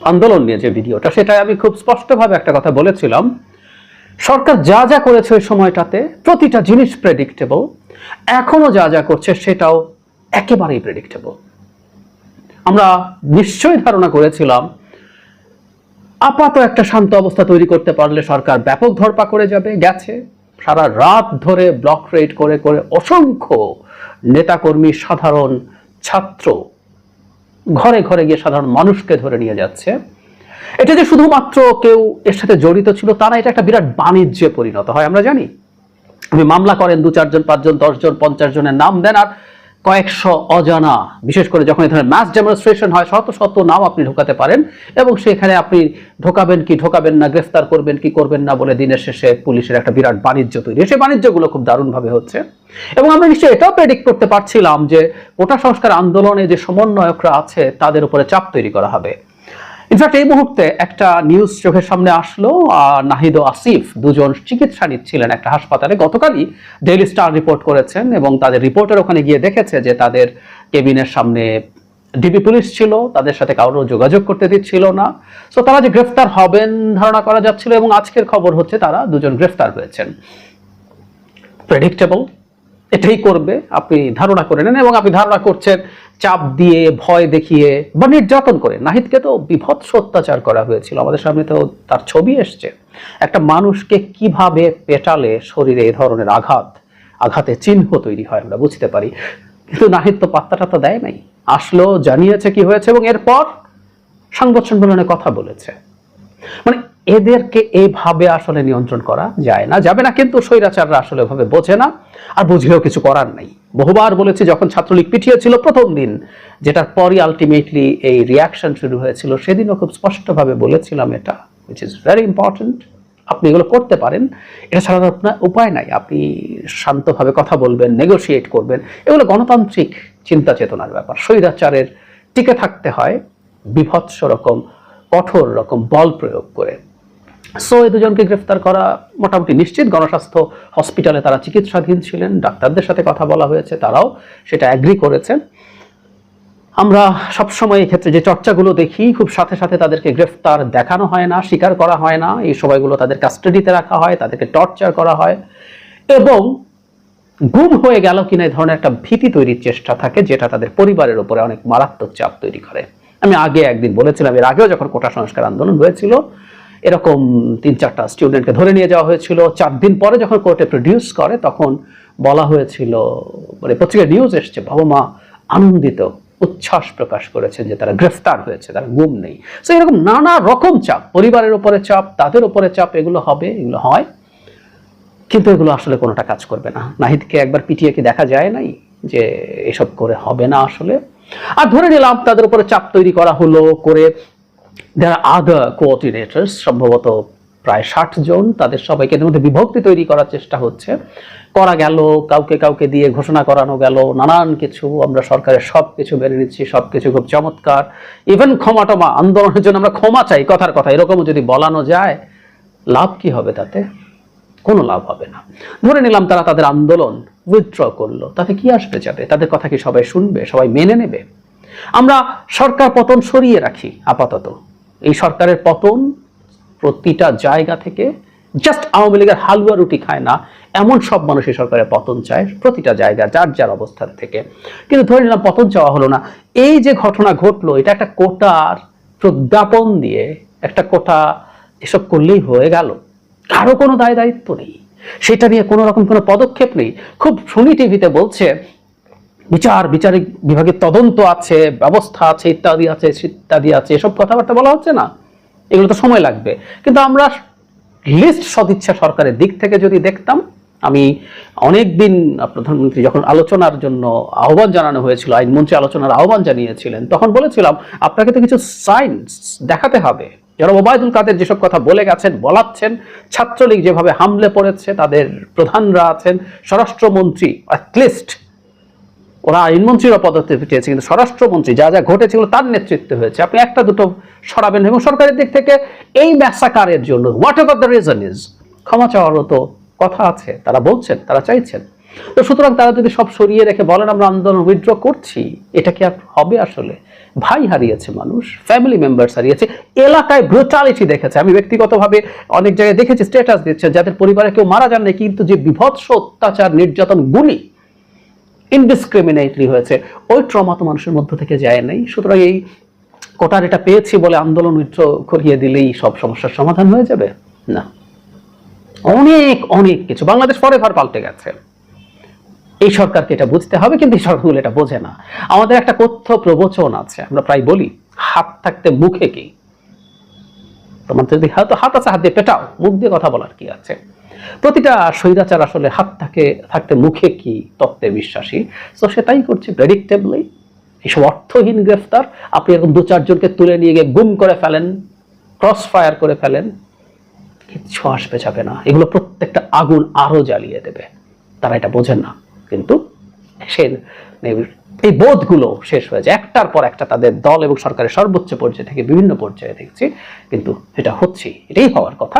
আন্দোলন নিয়ে যে ভিডিওটা সেটাই আমি খুব স্পষ্টভাবে একটা কথা বলেছিলাম। সরকার যা যা করেছে ওই সময়টাতে প্রতিটা জিনিস প্রেডিক্টেবল এখনও যা যা করছে সেটাও একেবারেই প্রেডিক্টেবল আমরা নিশ্চয়ই ধারণা করেছিলাম, আপাত একটা শান্ত অবস্থা তৈরি করতে পারলে সরকার ব্যাপক ধরপা করে যাবে, গেছে। সারা রাত ধরে ব্লক রেড করে করে অসংখ্য নেতাকর্মী, সাধারণ ছাত্র ঘরে ঘরে গিয়ে সাধারণ মানুষকে ধরে নিয়ে যাচ্ছে। এটা যে শুধুমাত্র কেউ এর সাথে জড়িত ছিল তারা এটা একটা বিরাট বাণিজ্যে পরিণত হয়। আমরা জানি, আপনি মামলা করেন দু চারজন পাঁচজন, দশজন পঞ্চাশ জনের নাম, দেন আর কয়েকশো অজানা, বিশেষ করে যখন এই ধরনের ডেমনস্ট্রেশন হয়, শত শত নাম আপনি ঢোকাতে পারেন এবং সেখানে আপনি ঢোকাবেন কি, ঢোকাবেন না, গ্রেফতার করবেন কি, করবেন না বলে দিনের শেষে পুলিশের একটা বিরাট বাণিজ্য তৈরি। সেই বাণিজ্যগুলো খুব দারুণভাবে হচ্ছে। এবং আমরা নিশ্চয়ই এটাও প্রেডিক্ট করতে পারছিলাম যে কোটা সংস্কার আন্দোলনে যে সমন্বয়করা আছে, তাদের উপরে চাপ তৈরি করা হবে। ইনফ্যাক্ট এই মুহূর্তে একটা নিউজ চোখের সামনে আসলো নাহিদ ও আসিফ দুজন চিকিৎসা নিচ্ছিলেন একটা হাসপাতালে। গতকালই ডেইলি স্টার রিপোর্ট করেছেন এবং তাদের রিপোর্টার ওখানে গিয়ে দেখেছে যে তাদের কেবিনের সামনে ডিবি পুলিশ ছিল, তাদের সাথে কারোর যোগাযোগ করতে দিচ্ছিল না। সো তারা যে গ্রেফতার হবেন ধারণা করা যাচ্ছিল এবং আজকের খবর হচ্ছে তারা দুজন গ্রেফতার হয়েছেন। প্রেডিক্টেবল এটাই করবে, আপনি ধারণা করে নেন এবং আপনি ধারণা করছেন, চাপ দিয়ে, ভয় দেখিয়ে বা নির্যাতন করে। নাহিদকে তো বিভৎস অত্যাচার করা হয়েছিল। আমাদের সামনে তো তার ছবি এসছে। একটা মানুষকে কীভাবে পেটালে শরীরে এই ধরনের আঘাত, আঘাতে চিহ্ন তৈরি হয় আমরা বুঝতে পারি। কিন্তু নাহিদ তো পাত্তা টাত্তা দেয় নাই। আসলো, জানিয়েছে কি হয়েছে এবং এরপর সংবাদ সম্মেলনে কথা বলেছে। মানে এদেরকে এইভাবে আসলে নিয়ন্ত্রণ করা যায় না। যাবে না কিন্তু স্বৈরাচাররা আসলে ওভাবে বোঝে না। আর বুঝেও কিছু করার নেই। বহুবার বলেছি, যখন ছাত্রলীগ পিঠিয়েছিল প্রথম দিন, যেটার পরই আলটিমেটলি এই রিয়াকশন শুরু হয়েছিল, সেদিনও খুব স্পষ্টভাবে বলেছিলাম এটা উইচ ইজ ভেরি ইম্পর্ট্যান্ট আপনি এগুলো করতে পারেন। এটা ছাড়া আপনার উপায় নাই। আপনি শান্তভাবে কথা বলবেন নেগোশিয়েট করবেন। এগুলো গণতান্ত্রিক চিন্তা চেতনার ব্যাপার। স্বৈরাচারের টিকে থাকতে হয়, বিভৎস রকম, কঠোর রকম বল প্রয়োগ করে। সো এই দুজনকে গ্রেফতার করা মোটামুটি নিশ্চিত। গণস্বাস্থ্য হসপিটালে তারা চিকিৎসাধীন ছিলেন, ডাক্তারদের সাথে কথা বলা হয়েছে, তারাও সেটা অ্যাগ্রি করেছেন। আমরা সবসময় ক্ষেত্রে যে চর্চাগুলো দেখি, খুব সাথে সাথে তাদেরকে গ্রেফতার দেখানো হয় না, স্বীকার করা হয় না। এই সময়গুলো তাদের কাস্টাডিতে রাখা হয়, তাদেরকে টর্চার করা হয় এবং গুম হয়ে গেল কিনা এই ধরনের একটা ভীতি তৈরির চেষ্টা থাকে, যেটা তাদের পরিবারের উপরে অনেক মারাত্মক চাপ তৈরি করে। আমি আগে একদিন বলেছিলাম, এর আগেও যখন কোটা সংস্কার আন্দোলন হয়েছিল এরকম তিন চারটা স্টুডেন্টকে ধরে নিয়ে যাওয়া হয়েছিল। চার দিন পরে যখন কোর্টে প্রডিউস করে, তখন বলা হয়েছিল মানে পত্রিকায় নিউজ এসছে, বাবা মা আনন্দিত, উচ্ছ্বাস প্রকাশ করেছেন যে তারা গ্রেফতার হয়েছে, তারা গুম নেই। তো এরকম নানা রকম চাপ, পরিবারের উপরে চাপ, তাদের উপরে চাপ, এগুলো হবে, এগুলো হয়। কিন্তু এগুলো আসলে কোনোটা কাজ করবে না। নাহিদকে একবার পিটিয়ে কি দেখা যায় নাই যে এসব করে হবে না আসলে? আর ধরে নিলাম তাদের উপরে চাপ তৈরি করা হলো, করে যারা আদার কোঅর্ডিনেটর্স সম্ভবত প্রায় ষাট জন, তাদের সবাইকে মধ্যে বিভক্তি তৈরি করার চেষ্টা হচ্ছে। করা গেল, কাউকে কাউকে দিয়ে ঘোষণা করানো গেল, নানান কিছু, আমরা সরকারের সব কিছু মেনে নিচ্ছি সব কিছু খুব চমৎকার। ইভেন ক্ষমা টমা আন্দোলনের জন্য আমরা ক্ষমা চাই, কথার কথা, এরকমও যদি বলানো যায়, লাভ কি হবে তাতে? কোনো লাভ হবে না। ধরে নিলাম তারা তাদের আন্দোলন উইথড্র করল, তাতে কি আসবে যাবে তাদের কথা কি সবাই শুনবে, সবাই মেনে নেবে? আমরা সরকার পতন সরিয়ে রাখি, আপাতত। এই সরকারের পতন প্রতিটা জায়গা থেকে জাস্ট আওয়ামী লীগের হালুয়া রুটি খায় না। এমন সব মানুষ এই সরকারের পতন চায় প্রতিটা জায়গা, যার যার অবস্থান থেকে। কিন্তু ধরে নিলাম পতন চাওয়া হলো না। এই যে ঘটনা ঘটলো, এটা একটা কোটার প্রজ্ঞাপন দিয়ে একটা কোটা এসব করলেই হয়ে গেল। কারও কোনো দায় দায়িত্ব নেই। সেটা নিয়ে কোনো রকম কোনো পদক্ষেপ নেই। খুব শুনি টিভিতে বলছে বিচার, বিচারিক বিভাগের তদন্ত আছে, ব্যবস্থা আছে, ইত্যাদি আছে ইত্যাদি আছে, এসব কথাবার্তা বলা হচ্ছে না। এগুলো তো সময় লাগবে। কিন্তু আমরা লিস্ট সদিচ্ছা সরকারের দিক থেকে যদি দেখতাম, আমি অনেক দিন প্রধানমন্ত্রী যখন আলোচনার জন্য আহ্বান জানানো হয়েছিল আইনমন্ত্রী আলোচনার আহ্বান জানিয়েছিলেন, তখন বলেছিলাম, আপনাকে তো কিছু সাইন্স দেখাতে হবে। যারা ওবায়দুল কাদের যেসব কথা বলে গেছেন, বলাচ্ছেন, ছাত্রলীগ যেভাবে হামলে পড়েছে, তাদের প্রধানরা আছেন, স্বরাষ্ট্রমন্ত্রী অ্যাটলিস্ট ওরা আইনমন্ত্রীরা পদত্যাগ পেয়েছে, কিন্তু স্বরাষ্ট্রমন্ত্রী যা যা ঘটেছিল তার নেতৃত্বে হয়েছে। আপনি একটা দুটো সরাবেন এবং সরকারের দিক থেকে এই ম্যাসাকারের জন্য whatever the reason is ক্ষমা চাওয়ারও তো কথা আছে, তারা বলছেন, তারা চাইছেন। তো সুতরাং তারা যদি সব সরিয়ে রেখে বলেন, আমরা আন্দোলন উইথড্র করছি, এটা কি আর হবে আসলে? ভাই হারিয়েছে মানুষ ফ্যামিলি মেম্বার্স হারিয়েছে, এলাকায় ব্রুটালিটি দেখেছে। আমি ব্যক্তিগতভাবে অনেক জায়গায় দেখেছি স্ট্যাটাস দিচ্ছে, যাদের পরিবারে কেউ মারা যান না কিন্তু যে বিভৎস অত্যাচার, নির্যাতন, গুলি ইনডিসক্রিমিনেটলি হয়েছে। ওই ট্রমা তো মানুষের মধ্য থেকে যায় নাই। সুতরাং এই কোটার এটা পেয়েছি বলে আন্দোলন উচ্চ করিয়ে দিলেই সব সমস্যার সমাধান হয়ে যাবে? না। অনেক অনেক কিছু। বাংলাদেশ পরে ঘর পাল্টে গেছে। এই সরকারকে এটা বুঝতে হবে, কিন্তু এই সরকারগুলো এটা বোঝে না। আমাদের একটা কথ্য প্রবচন আছে, আমরা প্রায় বলি, হাত থাকতে মুখে কি? তোমার যদি হাত হাত আছে, হাত দিয়ে পেটাও, মুখ দিয়ে কথা বলার কি আছে? প্রতিটা স্বৈরাচার আসলে হাত থাকে, থাকতে মুখে কি তত্ত্বে বিশ্বাসী? তো সে তাই করছে প্রেডিক্টেবলি এইসব অর্থহীন গ্রেফতার। আপনি এরকম দু চারজনকে তুলে নিয়ে গিয়ে গুম করে ফেলেন ক্রস ফায়ার করে ফেলেন, কিচ্ছু আসবে যাবে না। এগুলো প্রত্যেকটা আগুন আরও জ্বালিয়ে দেবে। তারা এটা বোঝেন না। কিন্তু সে এই বোধগুলো শেষ হয়েছে একটার পর একটা তাদের দল এবং সরকারের সর্বোচ্চ পর্যায়ে থেকে বিভিন্ন পর্যায়ে দেখছি। কিন্তু এটা হচ্ছে এটাই হওয়ার কথা।